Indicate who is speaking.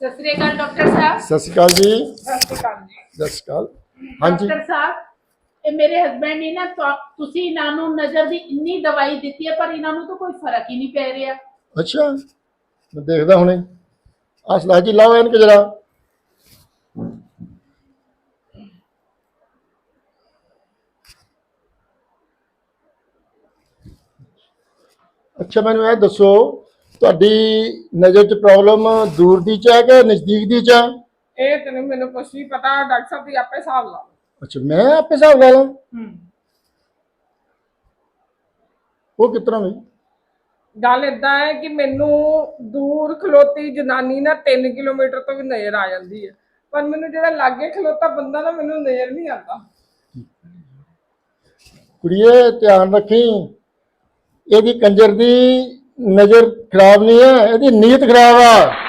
Speaker 1: ਸਤਿ ਸ੍ਰੀ ਅਕਾਲ doctor ਸਾਹਿਬ।
Speaker 2: ਸਤਿ ਸ਼੍ਰੀ ਅਕਾਲ ਜੀ।
Speaker 1: ਸਤਿ ਸ੍ਰੀ ਅਕਾਲ ਜੀ।
Speaker 2: ਸਤਿ ਸ਼੍ਰੀ ਅਕਾਲ। ਹਾਂਜੀ।
Speaker 1: ਡਾਕਟਰ ਸਾਹਿਬ ਇਹ ਮੇਰੇ ਹਸਬੰਡ ਨੇ ਨਾ ਤੁਹਾ- ਤੁਸੀਂ ਇਹਨਾਂ ਨੂੰ ਨਜ਼ਰ ਦੀ ਇੰਨੀ ਦਵਾਈ ਦਿੱਤੀ ਹੈ ਪਰ ਇਹਨਾਂ ਨੂੰ ਤਾਂ ਕੋਈ ਫ਼ਰਕ ਹੀ ਨਹੀਂ ਪੈ ਰਿਹਾ।
Speaker 2: ਅੱਛਾ। ਮੈਂ ਦੇਖਦਾ ਹੁਣੇ। ਅਸਲਾ ਜੀ ਲਾਓ ਇਹਨ ਕਿ ਜਰਾ। ਅੱਛਾ ਮੈਨੂੰ ਇਹ ਦੱਸੋ ਤੁਹਾਡੀ ਨਜ਼ਰ 'ਚ ਪ੍ਰੋਬਲਮ ਦੂਰ ਦੀ ਚ ਹੈ ਕਿ ਨਜ਼ਦੀਕ ਦੀ ਚ ਹੈ?
Speaker 3: ਇਹ ਤੈਨੂੰ ਮੈਨੂੰ ਕੁਛ ਨਹੀਂ ਪਤਾ ਡਾਕਟਰ ਸਾਹਿਬ ਦੀ ਆਪੇ ਹਿਸਾਬ ਲਾ ਲਓ।
Speaker 2: ਅੱਛਾ ਮੈਂ ਆਪੇ ਹਿਸਾਬ ਲਾ ਲਾਂ?
Speaker 3: ਹੂੰ।
Speaker 2: ਉਹ ਕਿਤਨਾ ਵੀ
Speaker 3: ਗੱਲ ਇਦਾਂ ਹੈ ਕਿ ਮੈਨੂੰ ਦੂਰ ਖਲੋਤੀ ਜਨਾਨੀ ਨਾ 3 ਕਿਲੋਮੀਟਰ ਤੋਂ ਵੀ ਨਜ਼ਰ ਆ ਜਾਂਦੀ ਹੈ। ਪਰ ਮੈਨੂੰ ਜਿਹੜਾ ਲਾਗੇ ਖਲੋਤਾ ਬੰਦਾ ਨਾ ਮੈਨੂੰ ਨਜ਼ਰ ਨਹੀਂ ਆਉਂਦਾ।
Speaker 2: ਕੁੜੀਏ ਧਿਆਨ ਰੱਖੀ। ਇਹਦੀ ਕੰਜਰ ਦੀ ਨਜ਼ਰ ਖਰਾਬ ਨਹੀਂ ਹੈ ਇਹਦੀ ਨੀਅਤ ਖਰਾਬ ਆ।